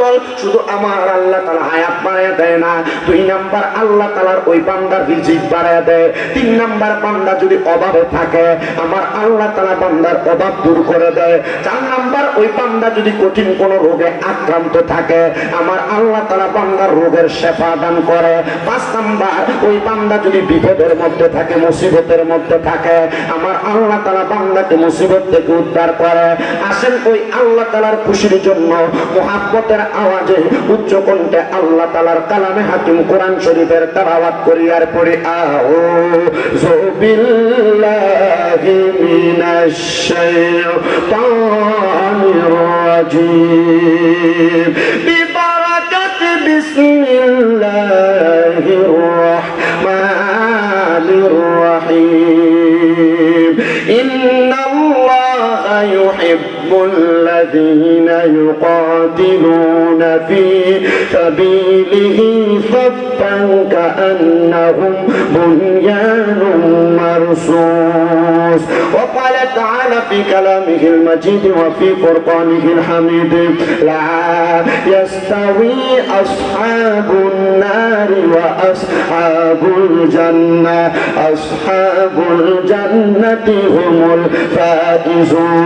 বোতল শুধু আমার আল্লাহ তালা হায়াত বাড়ায় দেয় না, দুই নাম্বার আল্লাহ তালার ওই বান্দার রিজিক বাড়ায় দেয়, তিন নাম্বার বান্দা যদি অভাবে থাকে, আমার আল্লাহ তালা বান্দার অভাব দূর করে দেয়, চার নাম্বার ওই বান্দা যদি কঠিন কোনো রোগে আক্রান্ত থাকে, আমার আল্লাহ তালা বান্দার রোগের শেফা দান করে, পাঁচ নাম্বার ওই বান্দা যদি বিপদের মধ্যে থাকে, মুসিবতের মধ্যে থাকে, আমার আল্লাহ তালা বান্দাকে মুসিবত থেকে উদ্ধার করে, আসেন ওই আল্লাহ তালার খুশির জন্য, মোহাব্বতের আওয়াজে উচ্চ কণ্ঠে আল্লাহ তালার কালামে হাকিম কোরআন শরীফের তারাওয়াত করি আর পড়ি আও বিল্লাহি মিনাশ শাইতানির يقاتلون في سبيله صفا كأنهم بنيان مرصوص وقال تعالى في كلامه المجيد وفي فرقانه الحميد لا يستوي أصحاب النار وأصحاب الجنة أصحاب الجنة هم الفائزون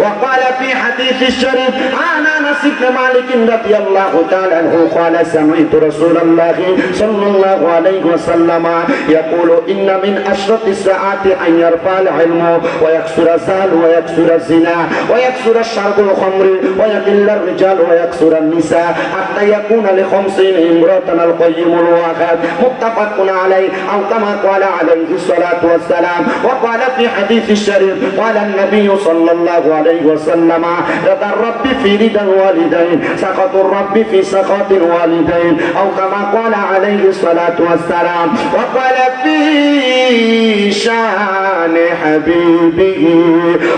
وقال হাদিস শরীফ আনা بن مالك رضي الله تعالى عنه قال سمعت رسول الله صلى الله عليه وسلم يقول ان من اشرط الساعات ان يرفع العلم ويكسر الزال ويكسر الزنا ويكسر الشرب الخمر ويقل الرجال ويكسر النساء حتى يكون لخمسين امرأة القيم الواحد متفق عليه أو كما قال عليه الصلاة والسلام وقال في حديث الشريف قال النبي صلى الله عليه وسلم رضا الرب في رضا الوالدين سخط الرب في سخط الوالدين أو كما قال عليه الصلاة والسلام وقال في شان حبيبه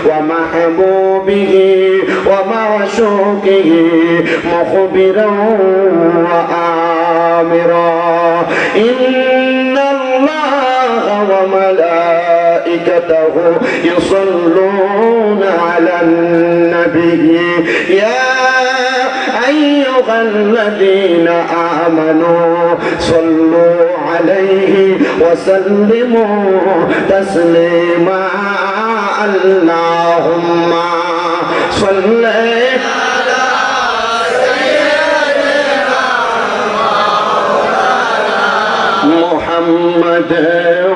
ومحبوبه ومعشوقه مخبرا وآمرا. إن الله وملائكته يصلون على النبي يا أيها الذين آمنوا صلوا عليه وسلموا تسليما. اللهم صل محمد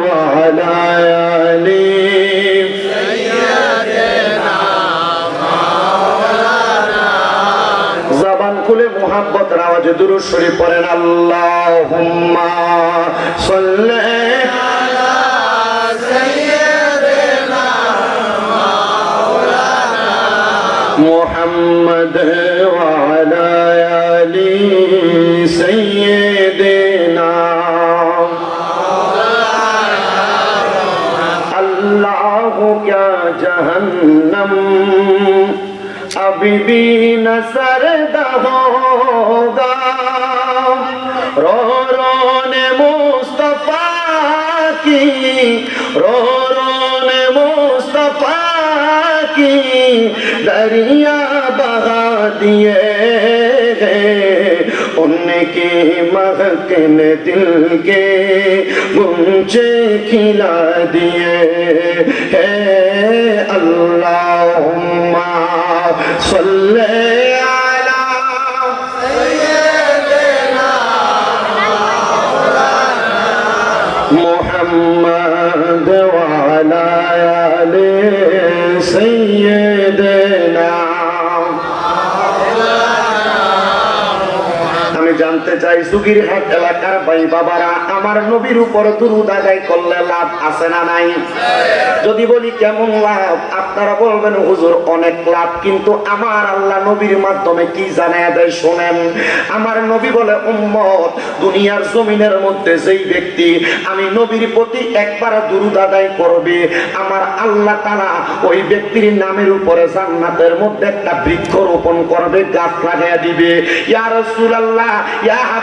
وعلى মহাব্বতের আওয়াজে দুরুদ শরীফ পড়েন আল্লাহুম্মা সাল্লি আলা সাইয়্যিদিনা মাওলানা মুহাম্মদ ওয়া अभी नसर होगा रो रो ने मुस्तफा की रो रो ने मुस्तफा की दरिया बहा दिए उनकी महक ने दिल के गुंजे खिला दिए है अल्लाह اللہم صلی علی محمد وعلى آل سيدنا আমি জানতে চাই সুগিরহাট এলাকার ভাই বাবারা, আমার নবীর উপর দুরুদ আদায় করলে লাভ আছে না নাই? যদি বলি কেমন লাভ, আপনারা বলবেন, হুজুর, অনেক লাভ, কিন্তু আমার আল্লাহ নবীর মাধ্যমে কি জানায় দেয় শোনেন? আমার নবী বলে, উম্মত, দুনিয়ার জমিনের মধ্যে যেই ব্যক্তি আমি নবীর প্রতি একবার দুরুদ আদায় করবে, আমার আল্লাহ তারা ওই ব্যক্তির নামের উপরে জান্নাতের মধ্যে একটা বৃক্ষ রোপণ করবে, গাছ লাগাইয়া দিবে। ইয়া রাসূলুল্লাহ, ইয়া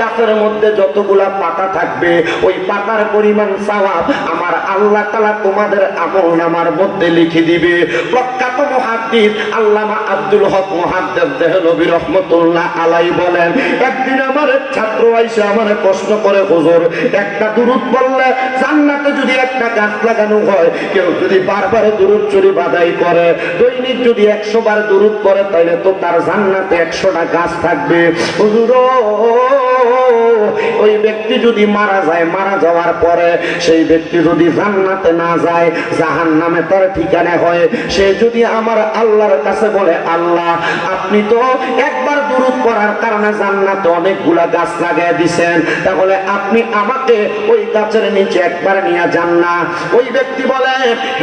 গাছের মধ্যে যতগুলা পাতা থাকবে, ওই পাতার পরিমাণ সওয়াব আমার আল্লাহ তাআলা তোমাদের আমল নামার মধ্যে লিখে দিবে। প্রখ্যাত মুহাদ্দিস আল্লামা আব্দুল হক মুহাদ্দিস দেহলবী রহমতুল্লাহ আলাই বলেন, একদিন আমার ছাত্র আইসে আমার প্রশ্ন করে, হুজুর, একটা দুরুদ বললে জান্নাতে যদি একটা গাছ লাগানো হয়, কেউ যদি বারবার দুরুদ চুরি বাদাই করে, দৈনিক যদি একশো বার দুরুদ করে তাহলে তো তার জান্নাতে একশোটা গাছ থাকবে। হুজুর ওই ব্যক্তি যদি মারা যায়, মারা যাওয়ার পরে সেই ব্যক্তি যদি জান্নাতে না যায় জাহান নামে তার ঠিকানা হয়। সে যদি আমার আল্লাহর কাছে বলে, আল্লাহ, আপনি তো একবার দুরুদ করার কারণে জান্নাতে অনেকগুলা গাছ লাগাই দিছেন। তাহলে আপনি আমাকে ওই গাছের নিচে একবার নিয়ে যান না। ওই ব্যক্তি বলে,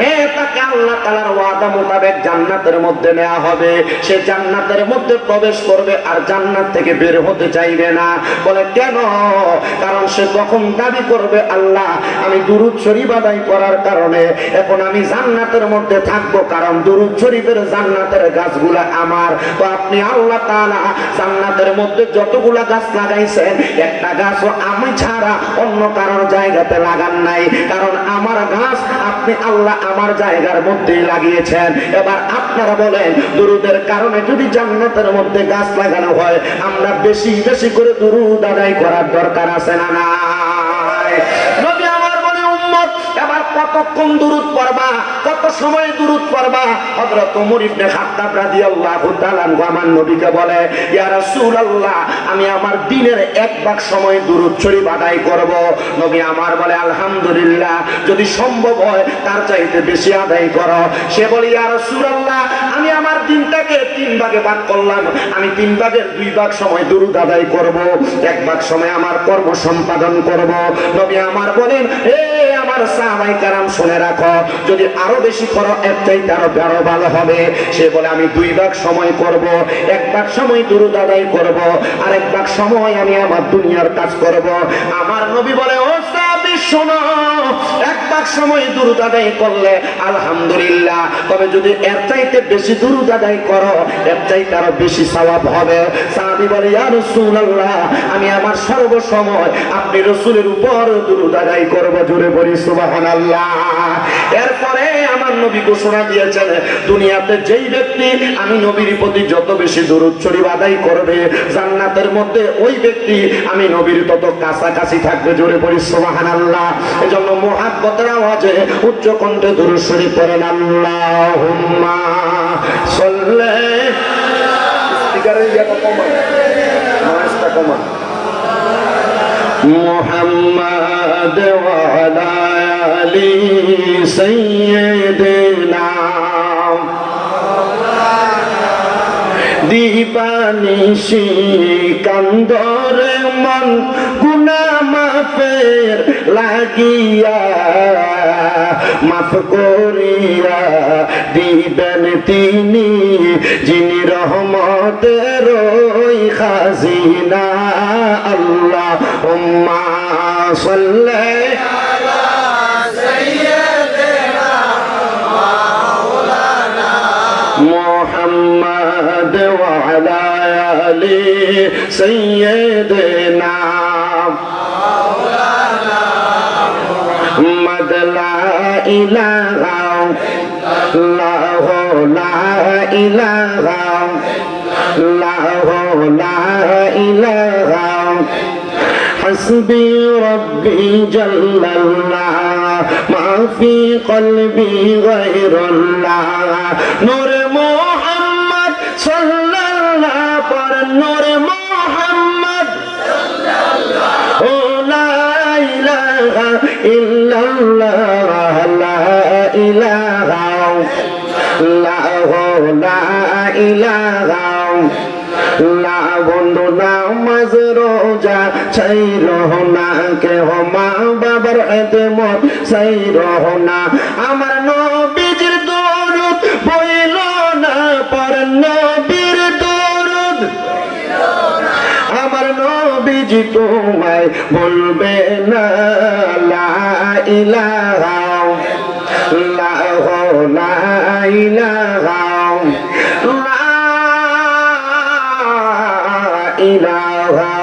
হে, তাকে আল্লাহ তালার ওয়াদা মোতাবেক জান্নাতের মধ্যে নেওয়া হবে। সে জান্নাতের মধ্যে প্রবেশ করবে আর জান্নাত থেকে বের হতে চাইবে না। বলে, কেন? কারণ সে তখন দাবি করবে, আল্লাহ, আমি দুরুদ শরীফ আদায় করার কারণে এখন আমি জান্নাতের মধ্যে থাকব, কারণ দুরুদ শরীফের জান্নাতের গাছগুলা আমার। তো আপনি আল্লাহ তাআলা জান্নাতের মধ্যে যতগুলা গাছ লাগাইছেন, একটা গাছও আমি ছাড়া অন্য কারোর জায়গাতে লাগান নাই। কারণ আমার গাছ আপনি আল্লাহ আমার জায়গার মধ্যেই লাগিয়েছেন। এবার আপনারা বলেন, দুরুদের কারণে যদি জান্নাতের মধ্যে গাছ লাগানো হয়, আমরা বেশি বেশি করে দুরুদ আদায় করার দরকার আছে না নাই নবী আমার বলে উম্মত এবার কতক্ষণ দূরত পড়বা? কত সময় দূরত পড়বা? হযরত ওমর ইবনে খাত্তাব রাদিয়াল্লাহু তাআলা আমার নবীকে বলে, ইয়া রাসূলুল্লাহ, আমি আমার দিনের এক ভাগ সময় দূরত শরীফ আদায় করব। নবী আমার বলে, আলহামদুলিল্লাহ, যদি সম্ভব হয়, তার চাইতে বেশি আদায় করো। সে বলে, ইয়া রাসূলুল্লাহ, আমি আমার দিনটাকে তিন ভাগে ভাগ করলাম। আমি তিন ভাগের দুই ভাগ সময় দূরত আদায় করব, এক ভাগ সময় আমার কর্ম সম্পাদন করব। নবী আমার বলেন হে আমার সাহাবাই কারাম শুনে রাখো। যদি আরও বেশি করো একটাই চাইতে আরও ভালো হবে। সে বলে, আমি দুই ভাগ সময় করব, এক ভাগ সময় দূর আদায় করব আর এক ভাগ সময় আমি আমার দুনিয়ার কাজ করব। আমার নবী বলে, ও সাহাবী শোনো, এক ভাগ সময় দূরত আদায় করলে, আলহামদুলিল্লাহ। তবে যদি এর চাইতে বেশি দূরত আদায় করো, এর চাইতে আরও বেশি হবে। সাহাবী বলে আমি আমার আপনি রসুলের উপর দূরত আদায় করব, জোরে বলি, সুবহানাল্লাহ। এরপরে আমার নবী ঘোষণা দিয়েছেন, দুনিয়াতে যেই ব্যক্তি, আমি নবীর প্রতি যত বেশি দূরত শরীফ আদায় করবে, জান্নাতের মধ্যে ওই ব্যক্তি, আমি নবীর তত কাছাকাছি থাকবে, জোরে বলি, সুবহানাল্লাহ। এজন্য মুহাব্বতের আওয়াজে উচ্চ কণ্ঠে দূরত শরীফ পড়েন আল্লাহুম্মা সাল্লি স্পিকারের ইয়াটা কমান নয়েজটা কমান محمد وعلى آل سيدنا দিবানিশি কান্দরে মন গুনা মাফের লাগিয়া মাফ করিয়া দিবেন তিনি যিনি রহমতের ওই খাজিনা আল্লাহ উম্মা সাল্লি محمد وعلى آل سيدنا محمد لا إله الله لا إله الله لا إله حسبي ربي جل الله ما في قلبي غير الله نور محمد صلى الله پر نور লা ইলাহা লা লা ইলাহা। না বন্ধু রোজা কেহ মা বাবার এতে সাই না। আমার নবীজির নবীজি তোমায় বলবে না লা ইলাহা লা ইলাহা লা ইলাহা।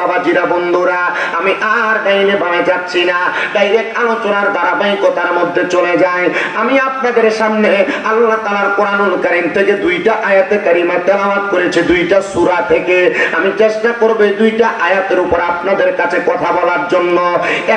বাবাজিরা, বন্ধুরা, আমি আর যাচ্ছি না। ডাইরেক্ট আলোচনার ধারাবাহিকতার মধ্যে চলে যায় আমি আপনাদের সামনে আল্লাহ তালার কোরআনুল কারিম থেকে দুইটা আয়াতে কারিমা তেলাওয়াত করেছে, দুইটা সূরা থেকে আমি চেষ্টা করব দুইটা আয়াতের উপর আপনাদের কাছে কথা বলার জন্য।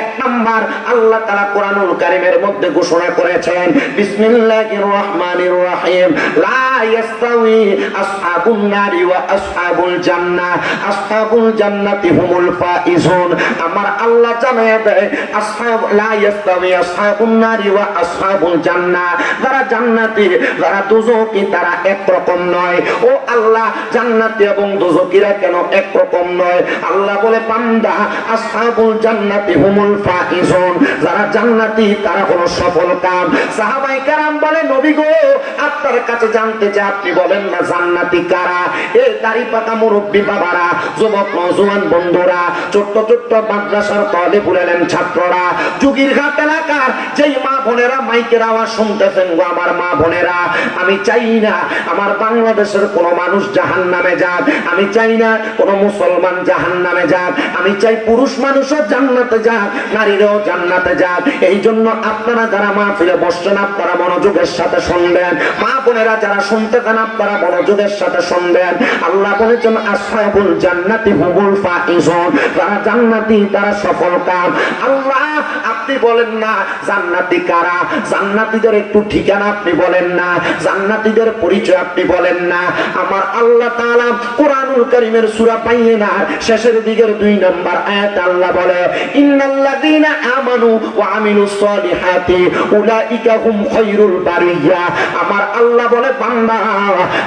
এক নাম্বার, আল্লাহ তাআলা কোরআনুল কারিমের মধ্যে ঘোষণা করেছেন, বিসমিল্লাহির রহমানির রহিম, লা ইয়াস্তাউই আসহাবুন নারি ওয়া আসহাবুল জান্নাহ আসহাবুল জান্নাতি হুমুল ফাইজুন। আমার আল্লাহ জানায় দেয়, আসহাব, লা ইয়াস্তাউই আসহাবুন নারি ওয়া আসহাবুল জান্নাহ যারা জান্নাতি, যারা দুজকি, তারা এক রকম নয়। ও আল্লাহ, জান্নাতি এবং দুজকিরা কেন এক রকম নয়? আল্লাহ বলে পান্দা আসহাবুল জান্নাতি হুমুল ফাইজুন যারা জান্নাতি, তারা হলো সফল কাম। সাহাবাই কারাম বলে, নবী গো, আপনার কাছে জানতে চাই, আপনি বলেন না, জান্নাতি কারা? এ দাড়ি পাকা মুরব্বী বাবারা, যুবক নজওয়ান বন্ধুরা, ছোট্ট ছোট্ট মাদ্রাসার তলে বুলেলেন ছাত্ররা। যুগির ঘাট এলাকার যেই মা বোনেরা মাইকের আওয়াজ শুনতেছেন গো আমার মা বোনেরা, আমি চাই না, আমার বাংলাদেশের কোন মানুষ জাহান নামে যাক। আমি চাই না কোন মুসলমান জাহান নামে যাক। আমি চাই পুরুষ মানুষও জান্নাতে যাক, নারীরাও জান্নাতে যাক। এই জন্য আপনারা যারা মাহফিলে বসছেন, আপনারা মনোযোগের সাথে শুনবেন। মা বোনেরা যারা শুনতে চান, আপনারা মনোযোগের সাথে শুনবেন। আল্লাহ বলেছেন, আসহাবুল জান্নাতি হুমুল ফাইজুন। যারা জান্নাতি, তারা সফল কাম। আল্লাহ, আপনি বলেন না, জান্নাতি কারা? জান্নাতীদের একটু ঠিকানা আপনি বলেন না। জান্নাতীদের পরিচয় আপনি বলেন না। আমার আল্লাহ তাআলা কোরআনুল কারীমের সূরা বাইয়িনার শেষের দিকের দুই নাম্বার আয়াত আল্লাহ বলে, ইন্নাল্লাযীনা আমানু ওয়া আমিলুস সলিহাতি, উলাইকা হুম খায়রুল বারিয়া। আমার আল্লাহ বলে, বান্দা,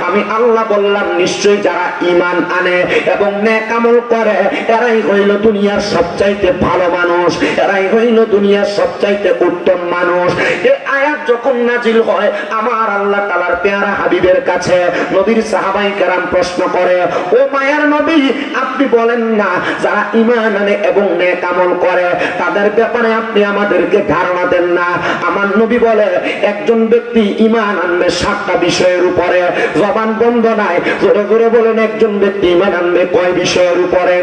আমি আল্লাহ বললাম নিশ্চয় যারা ঈমান আনে এবং নেক আমল করে, এরাই হইল দুনিয়ার সবচাইতে ভালো মানুষ, এরাই হইল দুনিয়ার সবচাইতে উত্তম মানুষ। এই আয়াত যখন নাজিল হয়, আমার আল্লাহ তাআলার পেয়ারা হাবিবের কাছে নবীর সাহাবাই কেরাম প্রশ্ন করে ও মায়ার নবী আপনি বলেন না যারা ইমান আনে এবং নেক আমল করে তাদের ব্যাপারে আপনি আমাদেরকে ধারণা দেন না। আমার নবী বলে একজন ব্যক্তি ইমান আনবে সাতটা বিষয়ের উপরে জবান বন্ধ নাই জোরে জোরে বলেন একজন ব্যক্তি ইমান আনবে কয় বিষয়ের উপরে?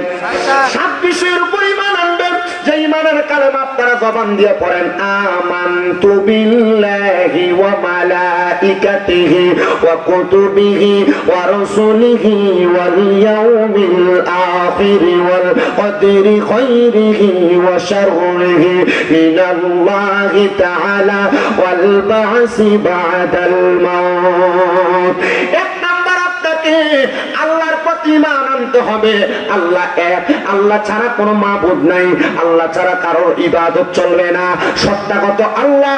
সাত বিষয়ের উপর ঈমান যে ঈমানের কালেমা আপনারা জবান দিয়ে পড়েন, আমানতু বিল্লাহি ওয়া মালাইকাতিহি ওয়া কুতুবিহি ওয়া রাসূলিহি ওয়াল ইয়াউমিল আখির ওয়াল কদরি খাইরিহি ওয়া শাররিহি মিনাল্লাহি তাআলা ওয়াল বা'সি বা'দাল মাউত। এক নাম্বার আপনাকে আল্লাহর ঈমান আনতে হবে। আল্লাহ এক। আল্লাহ ছাড়া কোনো মাবুদ নাই। আল্লাহ ছাড়া কারোর ইবাদত চলবে না। সত্যাগত আল্লাহ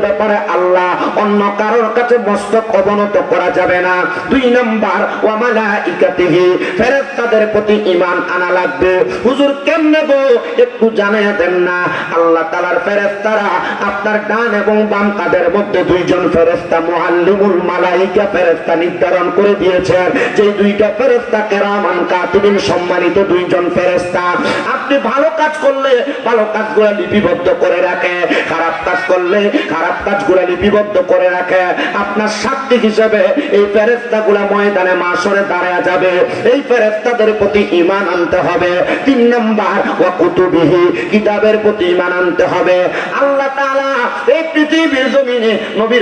ব্যাপারে আল্লাহ। অন্য কারোর কাছে মস্তক অবনত করা যাবে না। দুই নাম্বার, ওয়া মালাইকাতিহি, ফেরেশতাদের প্রতি ঈমান আনা লাগবে। হুজুর কেমনে গো? একটু জানিয়ে দেন না। আল্লাহ তাআলার ফেরেশতারা আপনার ডান এবং বাম কাদের মধ্যে দুইজন মুআল্লিমুল মালাইকা ফেরেশতা নির্ধারণ করে দিয়েছেন। যে দুইটা ফেরেশতা কেরামান কাতিবিন সম্মানিত দুইজন ফেরেশতা। আপনি ভালো কাজ করলে ভালো কাজগুলো লিপিবদ্ধ করে রাখে, খারাপ কাজ করলে খারাপ কাজগুলো লিপিবদ্ধ করে রাখে। আপনার সাক্ষী হিসেবে এই ময়দানে মাসরে যাবে। এই ফেরেস্তাদের প্রতি ঈমান আনতে হবে। তিন নাম্বার, ওয়া কুতুবিহি, কিতাবের প্রতি ঈমান আনতে হবে। আল্লাহ তাআলা এই পৃথিবীর জমিনে নবী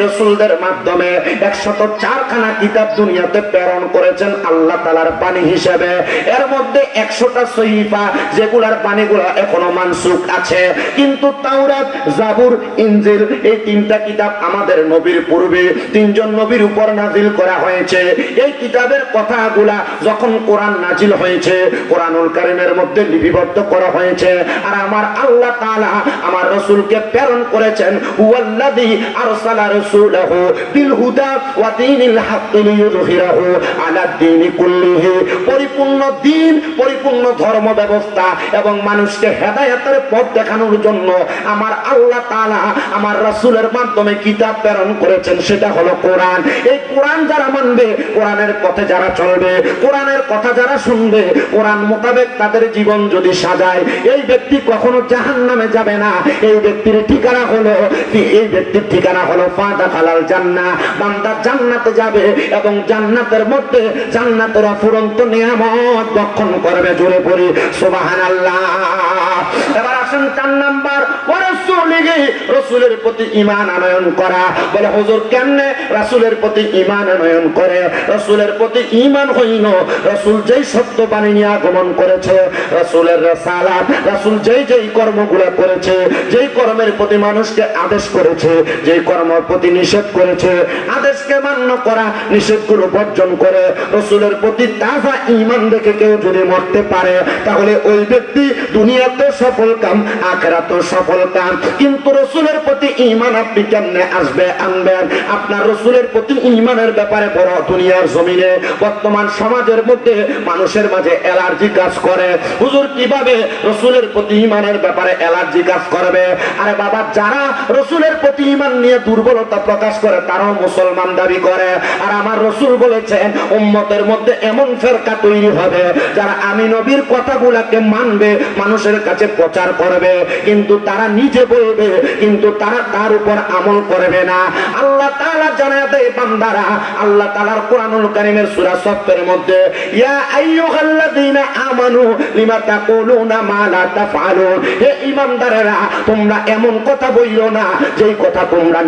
মাধ্যমে 104 খানা কিতাব দুনিয়াতে প্রেরণ করেছেন। আল্লাহ তাআলার বাণী হিসেবে। এর মধ্যে 100টা সহিফা, যেগুলার বাণীগুলো এখনও মানসুখ আছে। কিন্তু তাওরাত, জাবুর, ইনজিল, এই তিনটা কিতাব আমাদের নবীর পূর্বে, তিনজন নবীর উপর নাজিল করা হয়েছে। এই কিতাবের কথাগুলা যখন কোরআন নাজিল হয়েছে, কোরআনুল কারিমের মধ্যে লিপিবদ্ধ করা হয়েছে। আর আমার আল্লাহ তাআলা আমার রাসূলকে প্রেরণ করেছেন, হুয়াল্লাযী আরসালা রাসূলাহু বিল হুদা ওয়া দীনিল হাক্কি লিইয়ুযহিরাহু আলা দীনি কুল্লিহি পরিপূর্ণ দিন, পরিপূর্ণ ধর্ম ব্যবস্থা এবং মানুষকে হেদায়তের পথ দেখানোর জন্য আমার আল্লাহ তালা আমার রাসূলের মাধ্যমে কিতাব প্রেরণ করেছেন, সেটা হলো কোরআন। এই কোরআন যারা মানবে, কোরআনের পথে যারা চলবে, কোরআনের কথা যারা শুনবে, কোরআন মোতাবেক তাদের জীবন যদি সাজায়, এই ব্যক্তি কখনো জাহান নামে যাবে না। এই ব্যক্তির ঠিকানা হলো, এই ব্যক্তির ঠিকানা হলো ফাঁদা খালাল জান্না বান্দা জান্নাতে যাবে এবং জান্নাতের মধ্যে জান্নাতের অফুরন্ত নিয়ামত বক্ষণ করবে জুড়ে পড়ি। সুবাহান আল্লাহ এবার আসেন চার নাম্বার। রসুলের প্রতি ইমান আনয়ন করা। বলে, হুজুর, কেমনে রাসূলের প্রতি ইমান আনয়ন করে? রসুলের প্রতি ইমান হইল, রসুল যেই সত্য বাণী নিয়ে আগমন করেছে, রসুলের রেসালাত, রসুল যেই যেই কর্মগুলো করেছে, যেই কর্মের প্রতি মানুষকে আদেশ করেছে, যেই কর্মের প্রতি নিষেধ করেছে, আদেশকে মান্য করা, নিষেধগুলো বর্জন করে, রসুলের প্রতি তাজা ইমান দেখে কেউ যদি মরতে পারে, তাহলে ওই ব্যক্তি দুনিয়াতে সফল কাম আখেরাতে সফল কাম কিন্তু রসুলের প্রতি ইমান আপনি কেমনে আসবে, আনবেন? আপনার রসুলের প্রতি ইমানের ব্যাপারে বড় দুনিয়ার জমিনে, বর্তমান সমাজের মধ্যে মানুষের মাঝে অ্যালার্জি কাজ করে। হুজুর, কীভাবে রসুলের প্রতি ইমানের ব্যাপারে অ্যালার্জি কাজ করবে? আরে বাবা, যারা রসুলের প্রতি ইমান নিয়ে দুর্বলতা প্রকাশ করে, তারাও মুসলমান দাবি করে। আর আমার রসুল বলেছেন, উম্মতের মধ্যে এমন ফেরকা তৈরি হবে, যারা আমি নবীর কথাগুলাকে মানবে, মানুষের কাছে প্রচার করবে, কিন্তু তারা নিজে বলবে, কিন্তু তারা তার উপর আমল করবে না। আল্লাহ তাআলা জানায় দেয় বান্দারা, আল্লাহ তাআলার কোরআনুল কারীমের সূরা সফের মধ্যে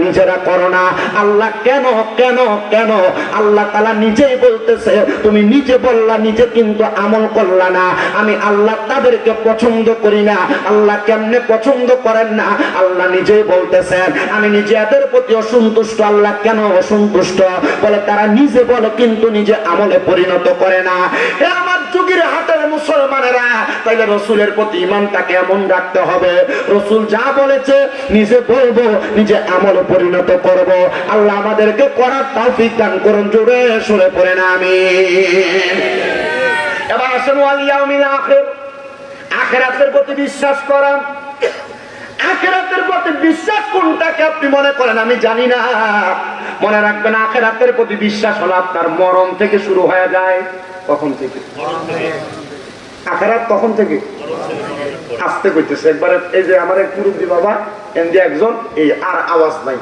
নিজেরা করো না। আল্লাহ কেন কেন কেন? আল্লাহ বলতেছে, তুমি নিজে নিজে কিন্তু আমল করলা না। আমি আল্লাহ তাদেরকে পছন্দ করি না। আল্লাহ কেমনে পছন্দ করেন না? আল্লাহ নিজেই বলতেছেন, আমি নিজে এদের প্রতি অসন্তুষ্ট, আল্লাহ কেন অসন্তুষ্ট? বলে, তারা নিজে বলে, কিন্তু নিজে আমলে পরিণত করে না। আমার যুগের হাতের মুসলমানেরা, তাইলে রসুলের প্রতি ইমানটাকে এমন রাখতে হবে। রসুল যা বলেছে, নিজে বলব, নিজে আমলে পরিণত করব। আল্লাহ আমাদেরকে করার তৌফিক দান করুন, জোরে সরে পড়ে না আমি এবার আসেন ওয়াল ইয়াউমিল আখির। আখিরাতের প্রতি বিশ্বাস করা। আখেরাতের প্রতি বিশ্বাস কোনটাকে আপনি মনে করেন? আমি জানি না। মনে রাখবেন, আখেরাতের প্রতি বিশ্বাস হলো আপনার মরণ থেকে শুরু হয়ে যায়। কখন থেকে? আখেরাত কখন থেকে? আসতে কইতেছে। একবারে এই যে আমার এক মুরব্বী বাবা এমনি একজন, এই আর আওয়াজ নাই।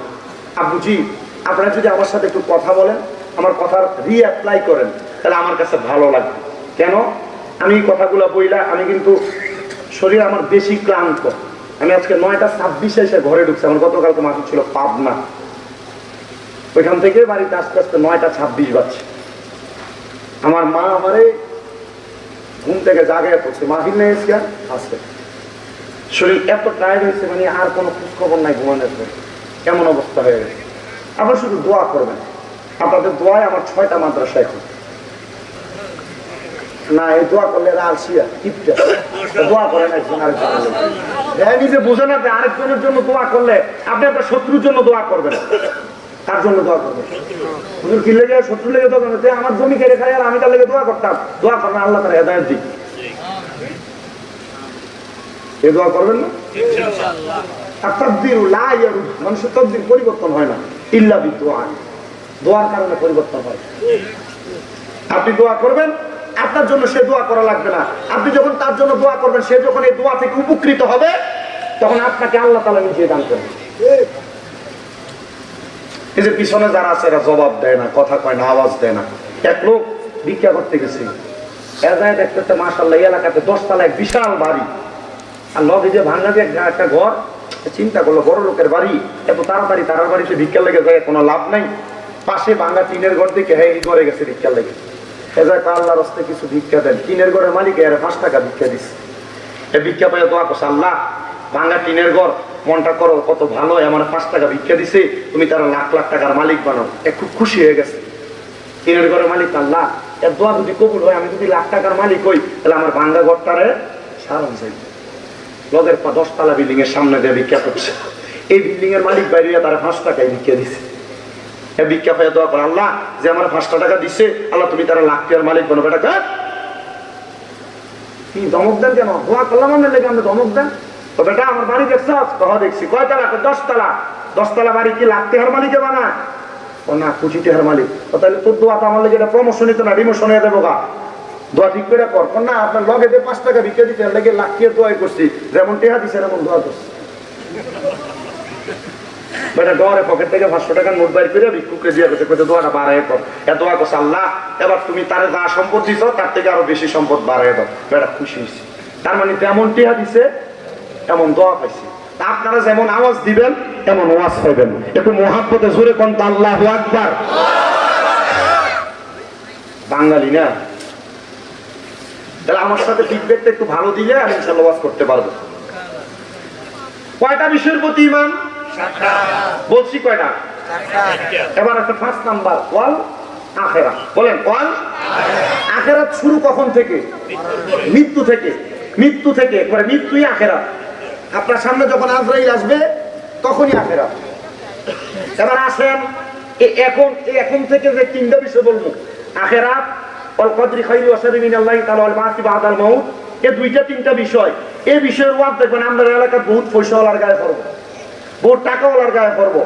আবুজি আপনারা যদি আমার সাথে একটু কথা বলেন, আমার কথার রিঅ্যাপ্লাই করেন, তাহলে আমার কাছে ভালো লাগবে। কেন? আমি কথাগুলো বইলা আমি কিন্তু শরীর আমার বেশি ক্লান্ত। আমি আজকে নয়টা ছাব্বিশে এসে ঘরে ঢুকছি। আমার গতকালকে মাসে ছিল পাবনা। ওইখান থেকে বাড়িতে আস্তে আস্তে নয়টা ছাব্বিশ বাজছে। আমার মা আমারে ঘুম থেকে জাগায় পড়ছে। মাহির নেই এসে আসছে শরীর এত টায়ার্ড হয়েছে মানে আর কোনো খোঁজখবর নাই ঘুমানোর পরে। কেমন অবস্থা হয়ে গেছে। আবার শুধু দোয়া করবেন। আপনাদের দোয়ায় আমার ছয়টা মাদ্রাসা এখন। না এই দোয়া করলে আলসিয়া দোয়া করেন একজন জন্য। হ্যাঁ নিজে বুঝে না যে আরেকজনের জন্য দোয়া করলে আপনি আপনার শত্রুর জন্য দোয়া করবেন। তার জন্য দোয়া করবেন? হুজুর কি লেগে শত্রু লেগে দোয়া করবেন? আমার জমি কেড়ে খাই আর আমি তার লেগে দোয়া করতাম। দোয়া করবেন আল্লাহ তার হেদায়ত দিক। এ দোয়া করবেন না? আর তদ্বির লা মানুষের তদ্বির পরিবর্তন হয় না ইল্লা বিদোয়া দোয়ার কারণে পরিবর্তন হয়। আপনি দোয়া করবেন? আপনার জন্য সে দোয়া করা লাগবে না। আপনি যখন তার জন্য দোয়া করবেন, সে যখন এই দোয়া থেকে উপকৃত হবে, তখন আপনাকে আল্লাহ তালা নিজে দান করবেন। এই যে পিছনে যারা আছে, এরা জবাব দেয় না, কথা কয় না, আওয়াজ দেয় না। এক লোক ভিক্ষা করতে গেছে। এজায় দেখতে মাসাল্লাহ এই এলাকাতে দশতলা এক বিশাল বাড়ি। আর লগে যে ভাঙা যে একটা- ঘর চিন্তা করল, বড় লোকের বাড়ি। এত তাড়াতাড়ি তারার বাড়িতে ভিক্ষা লেগে যায়, কোনো লাভ নাই। পাশে ভাঙা টিনের ঘর দেখে হ্যাঁ এই ঘরে গেছে ভিক্ষা লেগে। আমার খুশি হয়ে গেছে। টিনের ঘরের মালিক এর যদি কবুল হয়, আমি যদি লাখ টাকার মালিক হই, তাহলে আমার ভাঙ্গা ঘরটারে চাই। লগের পা দশতলা বিল্ডিং এর সামনে দিয়ে ভিক্ষা করছে। এই বিল্ডিং এর মালিক বাইরে তারা পাঁচ টাকায় ভিক্ষা দিছে। এ ভিক্ষা পাইয়া দোয়া করে, আল্লাহ, যে আমার পাঁচটা টাকা দিছে, আল্লাহ, তুমি তারা লাখ টাকার মালিক বানাবে এটা কার? কি ধমক দেন কেন? দোয়া করলাম আমরা ধমক দেন। তো বেটা, আমার বাড়ি দেখছ? কহ, দেখছি। কয় তালা? দশ তালা দশ তালা বাড়ি কি লাখ টেহার মালিকে বানায়? ও না মালিক। তাহলে তোর তো আমার লেগে এটা না হয়ে করে না, আপনার লগে দিয়ে পাঁচ টাকা বিকে দিতে লাখ করছি। যেমন টেহা দিছে এরকম দোয়া করছি। বেটা ডরে পকেট থেকে পাঁচশো টাকার নোট বাইর করে দিয়ে গেছে কোথায় দোয়াটা বাড়াই দোয়া করছে, আল্লাহ, এবার তুমি তারে যা সম্পদ দিছ, তার থেকে আরও বেশি সম্পদ বাড়াই দাও। বেটা খুশি হয়েছে তার মানে তেমন টিহা দিছে, এমন দোয়া পাইছে। আপনারা যেমন আওয়াজ দিবেন, তেমন ওয়াজ পাইবেন। একটু মহাব্বতে জোরে কোন আল্লাহ আকবার। বাঙালি না? তাহলে আমার সাথে ফিডব্যাকটা একটু ভালো দিলে আমি ইনশাল্লাহ ওয়াজ করতে পারব। কয়টা বিষয়ের প্রতি ইমান বলছি কয়টা? এবার একটা ফার্স্ট নাম্বার ওয়াল আখেরা। বলেন ওয়াল আখেরাত শুরু কখন থেকে? মৃত্যু থেকে। মৃত্যু থেকে একবারে মৃত্যুই আখেরা। আপনার সামনে যখন আজরাইল আসবে তখনই আখেরা। এবার আসেন এখন এখন থেকে যে তিনটা বিষয় বলব। আখেরাত অল কদরি খাইরি ওয়াসারি মিনাল্লাহি তাআলা ওয়াল বাসি বাদাল মাউত। এ দুইটা তিনটা বিষয়। এই বিষয়ের ওয়াজ দেখবেন আমাদের এলাকার বহুত পয়সাওয়ালার গায়ে পড়ব বহু টাকাওয়ালার গায়ে পড়ব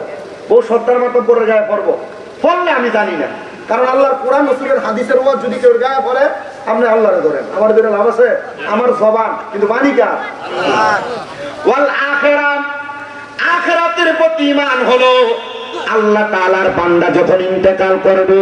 বউ সত্তার মাতব্বরের গায়ে পড়ব। ফললে আমি জানি না। কারণ আল্লাহর কোরআন রসুলের হাদিসের ওয়াজ যদি কেউ গায়ে পড়ে আপনি আল্লাহরে ধরেন। আমার ধরে লাভ আছে? আমার জবান। কিন্তু বাণী কার? ওয়াল আখেরাত। আখেরাতের প্রতি ইমান হলো আল্লাহ তাআলার বান্দা যখন ইন্তেকাল করবে,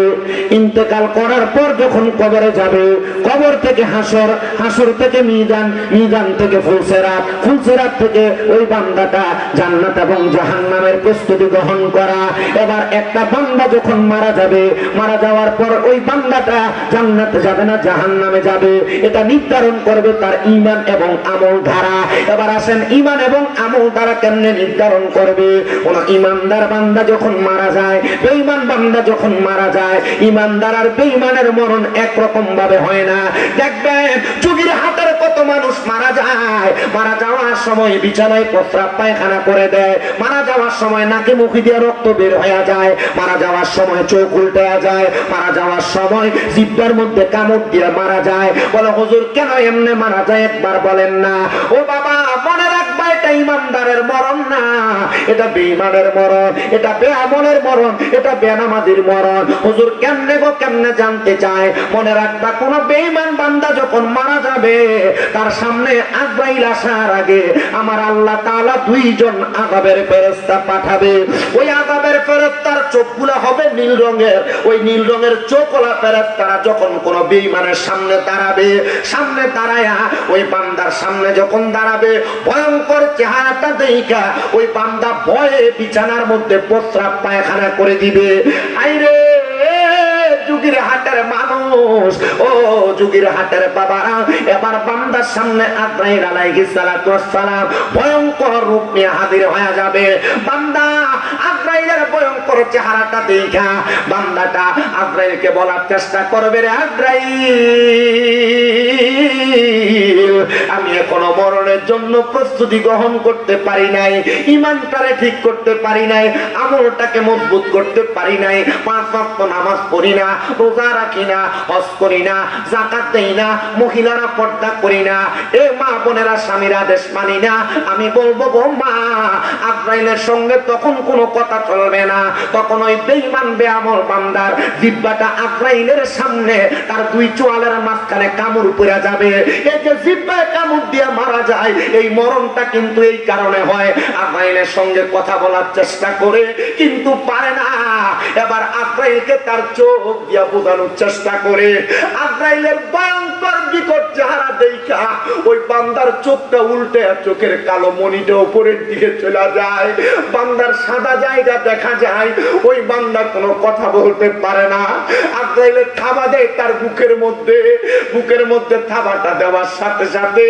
ইন্তেকাল করার পর যখন কবরে যাবে, কবর থেকে হাসর হাসর থেকে মিজান মিজান থেকে ফুলসেরাত ফুলসেরাত থেকে ওই বান্দাটা জান্নাত এবং জাহান্নামের প্রস্তুতি গ্রহণ করা। এবার একটা বান্দা যখন মারা যাবে, মারা যাওয়ার পর ওই বান্দাটা জান্নাতে যাবে না, জাহান্নামে যাবে। এটা নির্ধারণ করবে তার ঈমান এবং আমল ধারা। এবার আসেন ইমান এবং আমল ধারা কেমনে নির্ধারণ করবে? কোন ইমানদার বান্দা যখন মারা যায়, বেঈমান বান্দা যখন মারা যায় ইমানদার আর বেঈমানের মরণ একরকম ভাবে হয় না। দেখবেন, যুগের হাতের কত মানুষ মারা যায়, মারা যাওয়ার সময় বিছানায় প্রস্রাব পায়খানা করে দেয়, মারা যাওয়ার সময় নাকে মুখি দিয়ে রক্ত বের হয়ে যায়, মারা যাওয়ার সময় চোখ উল্টে যায়, মারা যাওয়ার সময় জিব্বার মধ্যে কামড় দিয়ে মারা যায়। বলে, হুজুর, কেন এমনি মারা যায় একবার বলেন না? ও বাবা ইমানদারের মরণ না। এটা বেঈমানের মরণ, এটা বেআমলের মরণ, এটা বেনামাজির মরণ। হুজুর কেমনে গো, কেমনে জানতে চায়? মনে রাখবা, কোন বেঈমান বান্দা যখন মারা যাবে, তার সামনে আজরাইল আসার আগে আমার আল্লাহ তাআলা দুইজন আযাবের ফেরেশতা পাঠাবে। ওই আযাবের ফেরেশতার চোখগুলো হবে নীল রঙের। ওই নীল রঙের চোখওয়ালা ফেরেশতারা যখন কোন বেঈমানের সামনে দাঁড়াবে, সামনে দাঁড়ায়া ওই বান্দার সামনে যখন দাঁড়াবে, ভয়ঙ্কর চেহারাটা দেখা ওই বান্দা ভয়ে বিছানার মধ্যে প্রস্রাব পায়খানা করে দিবে। আইরে হাটের মানুষ, ও হাটের এবার বান্দার সামনে ভয়ঙ্কর রূপ নিয়ে হাজির হয়ে যাবে। বান্দা, আদ্রাইলের চেহারাটা দেখা বান্দাটা আদ্রাইলকে বলার চেষ্টা করবে রে আদ্রাইল আমি এখনও মরণের জন্য প্রস্তুতি গ্রহণ করতে পারি নাই ইমানটারে ঠিক করতে পারি নাই, আমলটাকে মজবুত করতে পারি নাই, পাঁচ ওয়াক্ত নামাজ পড়ি না, রোজা রাখি না, হজ করি না জাকাত দেই না, মহিলারা পর্দা করি না, এ মা বোনেরা স্বামীর আদেশ মানি না, আমি বলব গো মা আব্রাইলের সঙ্গে তখন কোনো কথা চলবে না তখন ওই বেইমান, বেআমল বান্দার জিব্বাটা আব্রাইলের সামনে, তার দুই চোয়ালের মাঝখানে কামড় পড়ে যাবে। এই যে জিব্বায় কামড় দিয়ে মারা যায়, এই মরণটা কিন্তু এই কারণে হয়। আব্রাইলের সঙ্গে কথা বলার চেষ্টা করে, কিন্তু পারে না। এবার আব্রাইলকে তার চোখ দিয়া বোঝানোর চেষ্টা করে। আব্রাইলের ভয়ঙ্কর বিকট চেহারা দেখা ওই বান্দার চোখটা উল্টে চোখের কালো মনিটা উপরের দিকে চলে যায়। বান্দার সাদা জায়গা দেখা যায়। ওই বান্দা কোনো কথা বলতে পারে না। আব্রাইলের থাবা দেয় তার বুকের মধ্যে। বুকের মধ্যে থাবাটা দেওয়ার সাথে সাথে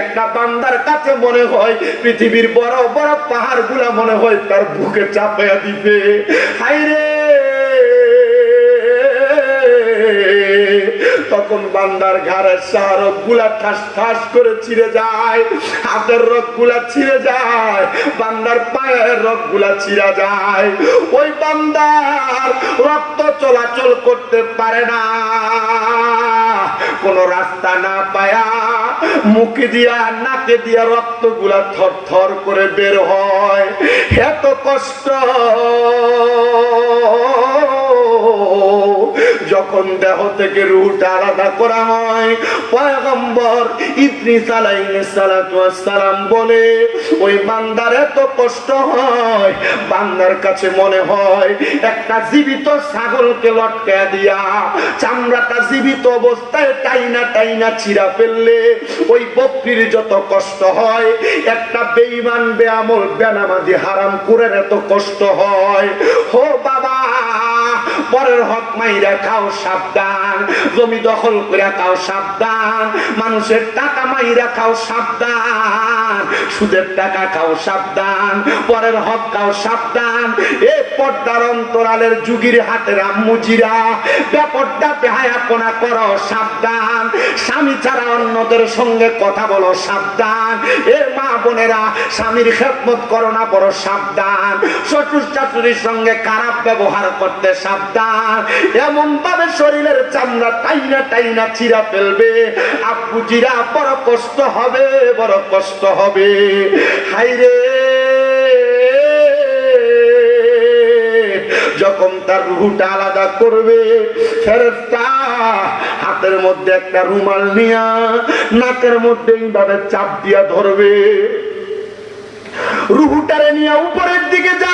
একটা বান্দার কাছে মনে হয় পৃথিবীর বড় বড় পাহাড়গুলা মনে হয় তার বুকে চাপাইয়া দিবে। হাইরে তখন বান্দার ঘাড়ের শাহরকগুলা ঠাস ঠাস করে ছিঁড়ে যায়, হাতের রকগুলা ছিঁড়ে যায়, বান্দার পায়ের রকগুলা ছিঁড়া যায়। ওই বান্দার রক্ত চলাচল করতে পারে না। কোন রাস্তা না পায়া, মুখে দিয়া, নাকে দিয়া রক্তগুলা থর থর করে বের হয়। এত কষ্ট। যখন দেহ থেকে রুহটা আলাদা করা হয়, পয়গম্বর ইদ্রিস সালাম বলে, ওই বান্দার এত কষ্ট হয়, বান্দার কাছে মনে হয় একটা জীবিত ছাগলকে লটকা দিয়া চামড়াটা জীবিত অবস্থায় টাইনা টাইনা ছিঁড়া ফেললে, ওই বকরির যত কষ্ট হয়, একটা বেঈমান, বেআমল, বেনামাজি হারাম কুরের এত কষ্ট হয়। হো বাবা পরের হক মাইরা খাও সাবধান, জমি দখল করে খাও সাবধান, মানুষের টাকা মাইরা খাও সাবধান, সুদের টাকা খাও সাবধান, পরের হক খাও সাবধান। এ পর্দার অন্তরালের যুগির হাতের আম্মুজিরা, ব্যাপারটা বেহায়াপনা করো সাবধান। স্বামী ছাড়া অন্যদের সঙ্গে কথা বলো সাবধান। এ মা বোনেরা, স্বামীর খেদমত করো না বড় সাবধান। শ্বশুর শাশুড়ির সঙ্গে খারাপ ব্যবহার করতে সাবধান। এমন ভাবে শরীরের চামড়া টাইনা টাইনা চিরা ফেলবে। আব্বু জিরা, বড় কষ্ট হবে, বড় কষ্ট হবে। হাইরে যখন তার রুহুটা আলাদা করবে ফেরেস্তা হাতের মধ্যে একটা রুমাল নিয়া নাকের মধ্যে এইভাবে চাপ দিয়া ধরবে। রুহুটারে নিয়ে উপরের দিকে আসমানের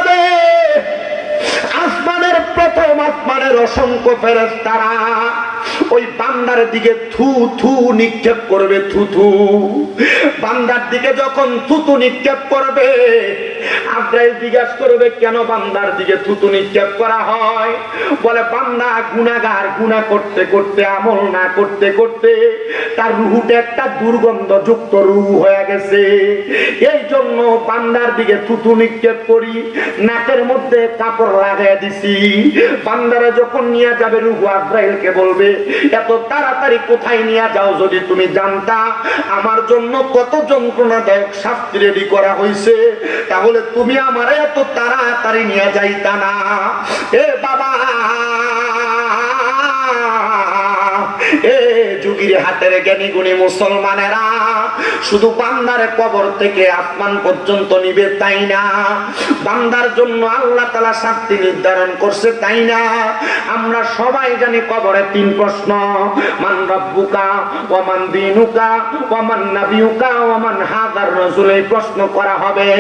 প্রথম আসমানের অসংখ্য ফেরেস্তারা ওই বান্দার দিকে থু থু নিক্ষেপ করবে, থু থু। বান্দার দিকে যখন থুতু নিক্ষেপ করবে করবে, কেন বান্দার দিকে থুতু নিক্ষেপ করা হয়? বলে গুনা করতে করতে করতে করতে তার একটা দুর্গন্ধ যুক্ত রুহু হয়ে গেছে। এই জন্য বান্দার দিকে নিক্ষেপ করি, নাকের মধ্যে কাপড় লাগাই দিছি। বান্দারা যখন নিয়ে যাবে, রুহু আব্রাইলকে বলবে এত তাড়াতাড়ি কোথায় নিয়ে যাও যদি তুমি জানতা? আমার জন্য কত যন্ত্রণাদায়ক শাস্তি রেডি করা হয়েছে তাহলে তুমি আমার এত তাড়াতাড়ি নিয়ে যাইতা না। এ বাবা! যুগির হাতের জ্ঞানী গুণী মুসলমানেরা শুধু বান্দার কবর থেকে আসমান পর্যন্ত নিবে তাই না? বান্দার জন্য আল্লাহ তালা শাস্তি নির্ধারণ করছে তাই না? আমরা সবাই জানি কবরে তিন প্রশ্ন, মান রব্বুকা ওমান দিনুকা ওমান নাবিউকা ওমান হাদার রসুল এই প্রশ্ন করা হবে।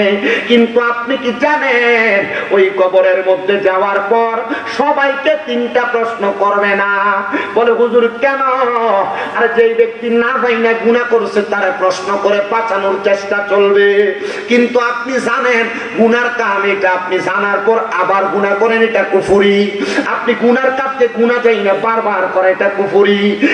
কিন্তু আপনি কি জানেন, ওই কবরের মধ্যে যাওয়ার পর সবাইকে তিনটা প্রশ্ন করবে না? বলে, হুজুর, কেন? আর যেই ব্যক্তি না যাই না গুণা করছে, তারা প্রশ্ন করে পাচানোর চেষ্টা চলবে। কিন্তু আপনি জানেন, গুনার কাম এটা। আপনি জানার পর আবার গুণা করেন, এটা কুফুরি। আপনি গুনার কাপকে গুণা যাই না, বারবার করে এটা কুফুরি।